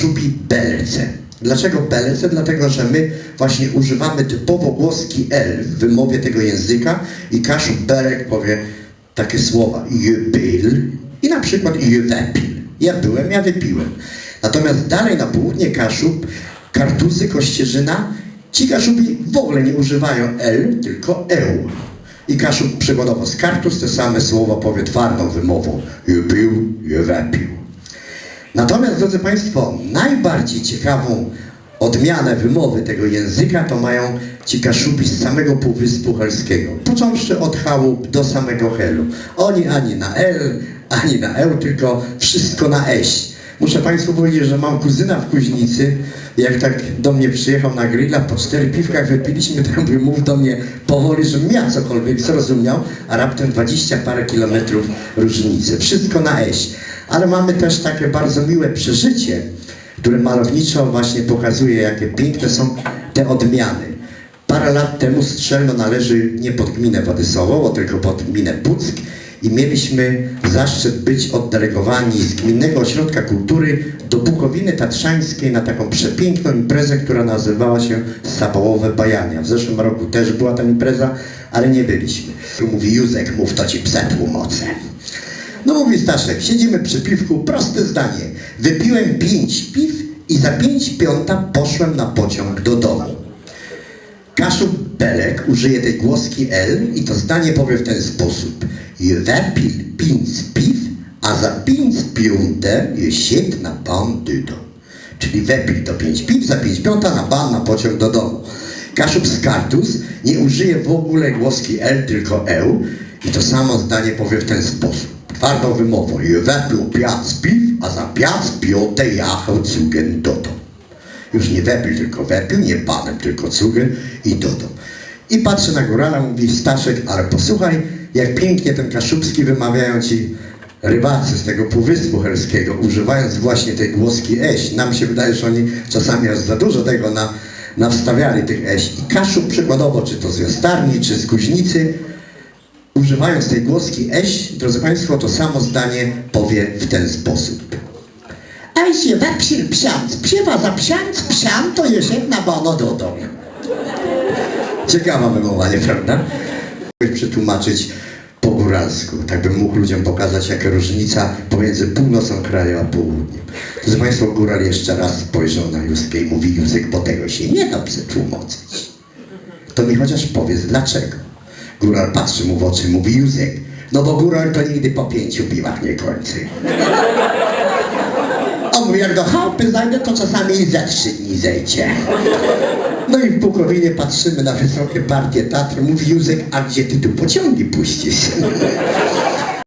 Kaszubi Belce. Dlaczego Belce? Dlatego, że my właśnie używamy typowo głoski L w wymowie tego języka i Kaszub Berek powie takie słowa je byl i na przykład je wypil. Ja byłem, ja wypiłem. Natomiast dalej na południe Kaszub, Kartuzy, Kościerzyna, ci Kaszubi w ogóle nie używają L, tylko EU. I Kaszub przykładowo z Kartus te same słowa powie twardą wymową. Je pił, je wypił. Natomiast, drodzy Państwo, najbardziej ciekawą odmianę wymowy tego języka to mają ci Kaszubi z samego Półwyspu Helskiego. Począwszy od chałup do samego Helu. Oni ani na L, ani na E, tylko wszystko na eś. Muszę Państwu powiedzieć, że mam kuzyna w Kuźnicy. Jak tak do mnie przyjechał na grilla, po cztery piwkach wypiliśmy, to mówię, mów do mnie powoli, żebym ja cokolwiek zrozumiał, a raptem dwadzieścia parę kilometrów różnicy. Wszystko na eś. Ale mamy też takie bardzo miłe przeżycie, które malowniczo właśnie pokazuje, jakie piękne są te odmiany. Parę lat temu Strzelno należy nie pod gminę Władysławowo, tylko pod gminę Puck i mieliśmy zaszczyt być oddelegowani z Gminnego Ośrodka Kultury do Bukowiny Tatrzańskiej na taką przepiękną imprezę, która nazywała się Sabałowe Bajania. W zeszłym roku też była ta impreza, ale nie byliśmy. Mówi Józek, mów to ci psa tłumocę. No mówi Staszek, siedzimy przy piwku, proste zdanie. Wypiłem pięć piw i za pięć piąta poszłem na pociąg do domu. Kaszub Belek użyje tej głoski L i to zdanie powie w ten sposób. Je wypil pięć piw, a za pięć piąte siedł na pan do. Czyli wypil to pięć piw, za pięć piąta na pan na pociąg do domu. Kaszub z Kartus nie użyje w ogóle głoski L, tylko EU i to samo zdanie powie w ten sposób. Je wypił piac piw, a za piac piąte jechał cugen do domu. Już nie wepił, tylko wepił, nie panem, tylko cugel i dodał. I patrzy na górala, mówi Staszek, ale posłuchaj, jak pięknie ten Kaszubski wymawiają ci rybacy z tego Półwyspu Helskiego, używając właśnie tej głoski eś. Nam się wydaje, że oni czasami aż za dużo tego na, nawstawiali tych eś. I Kaszub przykładowo, czy to z Jastarni, czy z Kuźnicy, używając tej głoski eś, drodzy Państwo, to samo zdanie powie w ten sposób. A się wepsil psiąc, psiewa za psiąc, psian to jest na bono do domu. Ciekawa wymowa, nieprawda? Przetłumaczyć po góralsku, tak bym mógł ludziom pokazać, jaka różnica pomiędzy północą kraju a południem. Drodzy Państwo, góral jeszcze raz spojrzał na Józkę i mówi, Józek, bo tego się nie da przetłumaczyć. To mi chociaż powiedz, dlaczego? Góral patrzy mu w oczy, mówi, Józek, no bo góral to nigdy po pięciu piwach nie kończy. On mówi, jak do chałupy zajdę, to czasami i za trzy dni zejdzie. No i w Bukowinie patrzymy na wysokie partie Tatr. Mówi Józek, a gdzie ty tu pociągi puścisz?